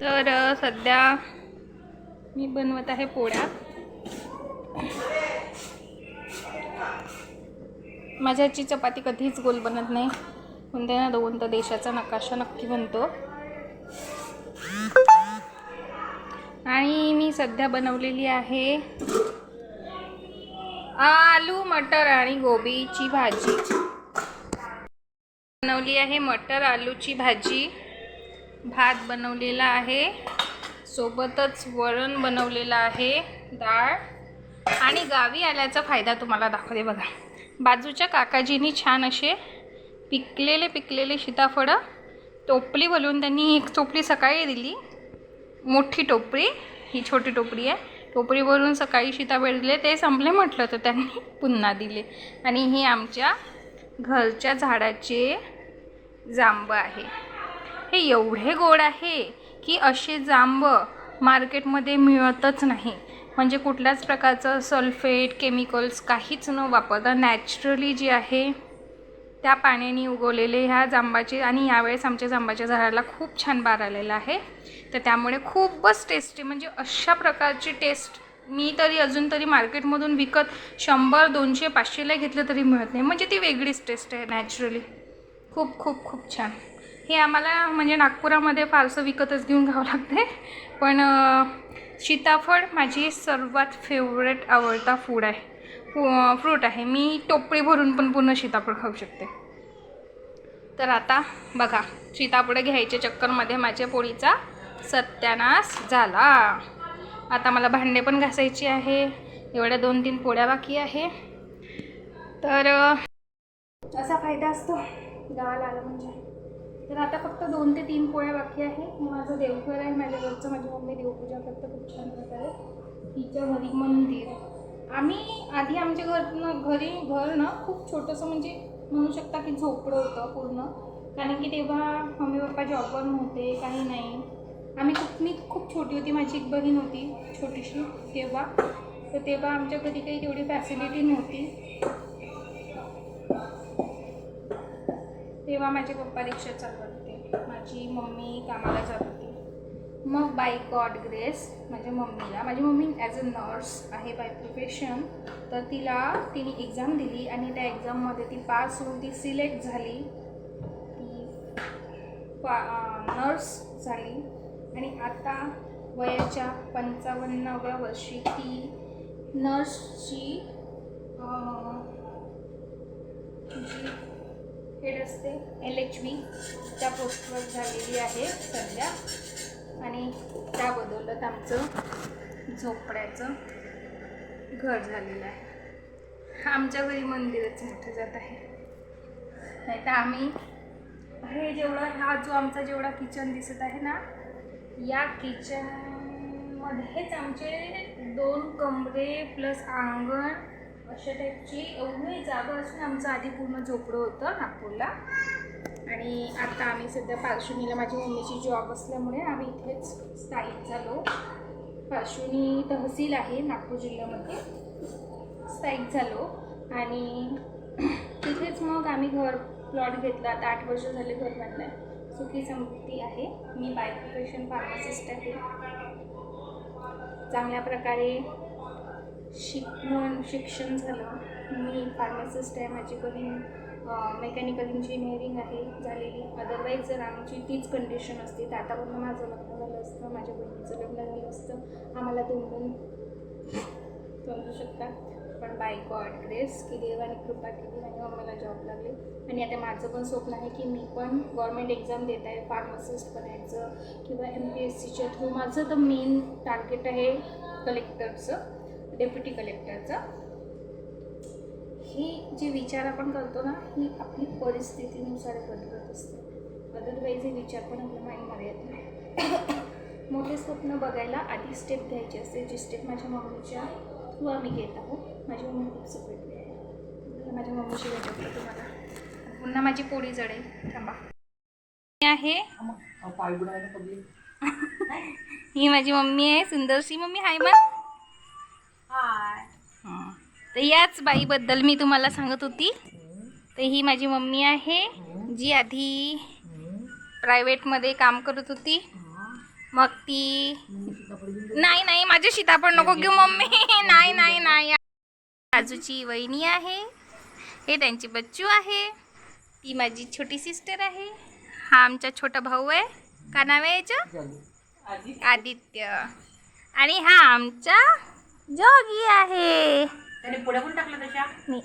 तर सध्या मी बनवत आहे पोळ्या. माझ्या चपाती कधीच गोल बनत नाही. कोणत्या ना दोन तर देशाचा नकाशा नक्की बनतो. आणि मी सध्या बनवलेली आहे आलू मटर आणि गोबीची भाजी. बनवली आहे मटर आलूची भाजी. भात बनवलेला आहे. सोबतच वरण बनवलेलं आहे डाळ. आणि गावी आल्याचा फायदा तुम्हाला दाखवते बघा. बाजूच्या काकाजींनी छान असे पिकलेले पिकलेले सीताफळं टोपली बोलवून त्यांनी एक टोपली सकाळी दिली. मोठी टोपली ही छोटी टोपली आहे. टोपरीवरून सकाळी सीताफळ दिले ते संपले म्हटलं तर त्यांनी पुन्हा दिले. आणि हे आमच्या घरच्या झाडाचे जांब आहे. हे एवढे गोड आहे की असे जांब मार्केटमध्ये मिळतच नाही. म्हणजे कुठल्याच प्रकारचं सल्फेट केमिकल्स काहीच न वापरता नॅचरली जे आहे त्या पाण्याने उगवलेले ह्या जांबाचे आणि यावेळेस आमच्या जांबाच्या झाडाला खूप छान बार आलेला आहे. तर त्यामुळे खूपच टेस्टी म्हणजे अशा प्रकारची टेस्ट मी तरी अजून तरी मार्केटमधून विकत शंभर दोनशे पाचशेला घेतलं तरी मिळत नाही. म्हणजे ती वेगळीच टेस्ट आहे नॅचरली खूप खूप खूप छान. हे आम्हाला म्हणजे नागपुरामध्ये फारसं विकतच घेऊन घ्यावं लागते पण सीताफळ माझी सर्वात फेवरेट आवडता फूड आहे. फ्रूट आहे. मी टोपळी भरून पण पूर्ण सीताफळ खाऊ शकते. तर आता बघा सीताफळ घ्यायच्या चक्करमध्ये माझ्या पोळीचा सत्यानाश झाला. आता मला भांडे पण घासायची आहे. एवढ्या दोन तीन पोळ्या बाकी आहे. तर असा फायदा असतो. गावाला आलं म्हणजे. तर आता फक्त दोन ते तीन पोळ्या बाकी आहे. माझं देवघर आहे माझ्या घरचं माझी मम्मी देवपूजा करते खूप छान प्रकारे. तिच्या घरी मंदिर. आम्ही आधी आमच्या घरनं घरी घर ना खूप छोटंसं म्हणजे म्हणू शकता की झोपडं होतं पूर्ण. कारण की तेव्हा मम्मी पप्पा जॉबवर नव्हते काही नाही. आम्ही खूप मी खूप छोटी होती माझी एक बहीण होती छोटीशी तेव्हा. तर तेव्हा आमच्या घरी काही तेवढी फॅसिलिटी नव्हती. तेव्हा माझे पप्पा रिक्षा चालवत माझी मम्मी कामाला जात होती. मग बाय गॉड ग्रेस माझ्या मम्मीला माझी मम्मी ॲज अ नर्स आहे बाय प्रोफेशन तर तिला तिने एक्झाम दिली आणि त्या एक्झाममध्ये ती पास होऊन ती सिलेक्ट झाली. ती पा नर्स झाली. आणि आता वयाच्या पंचावन्नाव्या वर्षी ती नर्सची जी हेड असते एल एच बी त्या पोस्टवर झालेली आहे सध्या. आणि त्या बदलत आमचं झोपड्याचं घर झालेलं आहे. आमच्या घरी मंदिरच मोठं जात आहे. नाही तर आम्ही हे जेवढं हा जो आमचा जेवढा किचन दिसत आहे ना या किचनमध्येच आमचे दोन कमरे प्लस अंगण अशा टाईपची एवढी जागा असून आमचं आधी पूर्ण झोपडं होतं नागपूरला. आणि आता आम्ही सध्या पार्श्वनीला माझ्या मम्मीची जॉब असल्यामुळे आम्ही इथेच स्थायिक झालो. पार्श्वनी तहसील आहे नागपूर जिल्ह्यामध्ये. स्थायिक झालो. आणि तिथेच मग आम्ही घर प्लॉट घेतला. आता आठ वर्ष झाले घर बांधलं आहे सुखी समृद्धी आहे. मी बायप्रोफेशन फार्मासिस्ट आहे. चांगल्या प्रकारे शिकवून शिक्षण झालं. मी फार्मासिस्ट आहे. माझी बहीण मेकॅनिकल इंजिनिअरिंग आहे झालेली. अदरवाईज जर आमची तीच कंडिशन असती तर आतापर्यंत माझं लग्न झालं असतं. माझ्या बहिणीचं लग्न झालं असतं. आम्हाला दोन दोन समजू शकतात. पण बाय गॉड ग्रेस की देवाने कृपा केली आणि मम्मीला जॉब लागले. आणि आता माझं पण स्वप्न आहे की मी पण गव्हर्मेंट एक्झाम देत आहे. फार्मासिस्ट बनायचं किंवा एम पी एस सीच्या थ्रू माझं तर मेन टार्गेट आहे कलेक्टरचं डेप्युटी कलेक्टरचं. ही जे विचार आपण करतो ना ही आपली परिस्थितीनुसार बदलत असते. अदरवाईज हे विचार पण आपल्या माइंडमध्ये येत नाही. मोठे स्वप्न बघायला आधी स्टेप घ्यायची असते जी स्टेप माझ्या मम्मीच्या थ्रू आम्ही घेत आहोत. माझी मम्मी खूप सपोर्ट आहे. माझ्या मम्मीशी भेटत तुम्हाला. पुन्हा माझी पोळी जडेल. थांबा. मी आहे. ही माझी मम्मी आहे सुंदरशी मम्मी. हाय मग. तर याच बाईबद्दल मी तुम्हाला सांगत होती. तर ही माझी मम्मी आहे जी आधी प्रायव्हेटमध्ये काम करत होती. मग ती नाही नाही माझे सीताफळ नको घेऊ मम्मी. नाही नाही नाही. बाजूची वहिनी आहे. हे त्यांची बच्चू आहे. ती माझी छोटी सिस्टर आहे. हा आमचा छोटा भाऊ आहे. का नाव आहे याचं? आदित्य. आणि हा आमचा जोगी आहे. त्याने पुढे कोण टाकलं तशा? मी.